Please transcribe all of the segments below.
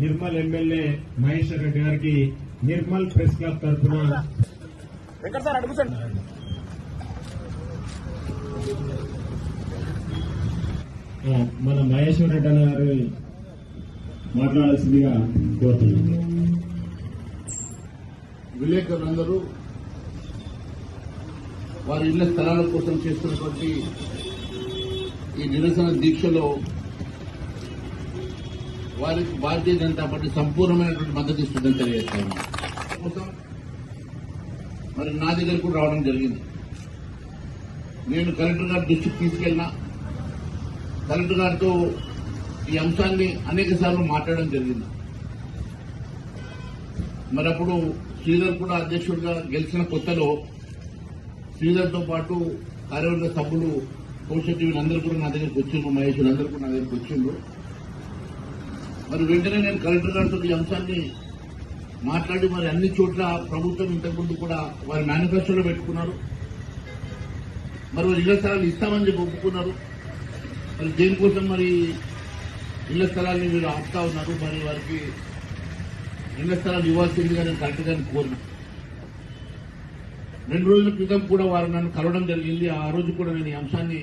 Nirmal MLA Maheshwar Reddy గారికి Nirmal press club తరఫున మన మహేశ్వర్ రెడ్డి అన్న గారు మాట్లాడాల్సిందిగా కోరుతున్నాను. విలేకరులందరూ వారి ఇళ్ళ స్థలాల కోసం చేస్తున్నటువంటి ఈ నిరసన దీక్షలో వారికి భారతీయ జనతా పార్టీ సంపూర్ణమైనటువంటి మద్దతు ఇస్తుందని తెలియజేస్తాను. కోసం మరి నా దగ్గర కూడా రావడం జరిగింది. నేను కలెక్టర్ గారి దృష్టికి తీసుకెళ్ళినా కలెక్టర్ గారితో ఈ అంశాన్ని అనేక సార్లు మాట్లాడడం జరిగింది. మరి అప్పుడు శ్రీధర్ కూడా అధ్యక్షుడిగా గెలిచిన కొత్తలో శ్రీధర్తో పాటు కార్యవర్గ సభ్యులు కౌశల్ వీళ్ళందరూ కూడా నా దగ్గరికి వచ్చిండ్రు మహేష్ అందరూ కూడా నా దగ్గరికి వచ్చిండ్రు. మరి వెంటనే నేను కలెక్టర్ గారితో ఈ అంశాన్ని మాట్లాడి మరి అన్ని చోట్ల ప్రభుత్వం ఇంతకుముందు కూడా వారి మేనిఫెస్టోలో పెట్టుకున్నారు. మరి ఇళ్ళ స్థలాలు ఇస్తామని చెప్పి ఒప్పుకున్నారు. మరి దేనికోసం మరి ఇళ్ళ స్థలాన్ని మీరు ఆపుతా ఉన్నారు? మరి వారికి ఇళ్ళ స్థలాలు ఇవ్వాల్సిందిగా నేను కలెక్టర్ గారిని కోరిన. రెండు రోజుల క్రితం కూడా వారు నన్ను కలవడం జరిగింది. ఆ రోజు కూడా నేను ఈ అంశాన్ని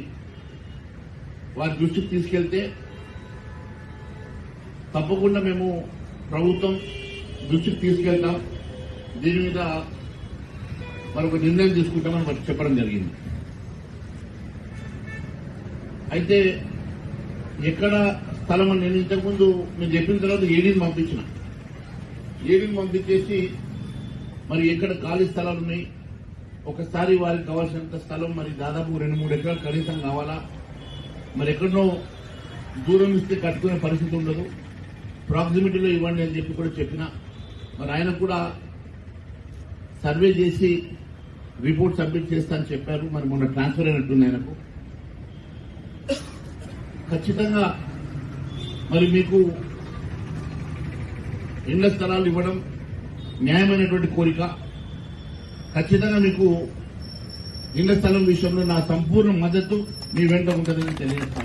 వారి దృష్టికి తీసుకెళ్తే తప్పకుండా మేము ప్రభుత్వం దృష్టికి తీసుకెళ్తాం. దీని మీద మరొక నిర్ణయం తీసుకుంటామని మరి చెప్పడం జరిగింది. అయితే ఎక్కడ స్థలం అని నేను ఇంతకుముందు నేను చెప్పిన తర్వాత ఏడీని పంపించిన. ఏడీని పంపించేసి మరి ఎక్కడ ఖాళీ స్థలాలు ఉన్నాయి? ఒకసారి వారికి కావాల్సినంత స్థలం మరి దాదాపు రెండు మూడు ఎకరాలు కనీసం కావాలా? మరి ఎక్కడో దూరం ఇస్తే కట్టుకునే పరిస్థితి ఉండదు. ప్రాక్సిమిటీలో ఇవ్వండి అని చెప్పి కూడా చెప్పిన. మరి ఆయన కూడా సర్వే చేసి రిపోర్ట్ సబ్మిట్ చేస్తానని చెప్పారు. మరి మొన్న ట్రాన్స్ఫర్ అయినట్టుంది ఆయనకు. ఖచ్చితంగా మరి మీకు ఇండ్ల స్థలాలు ఇవ్వడం న్యాయమైనటువంటి కోరిక. ఖచ్చితంగా మీకు ఇళ్ళ స్థలం విషయంలో నా సంపూర్ణ మద్దతు మీ వెంట ఉంటుందని తెలియజేస్తాను.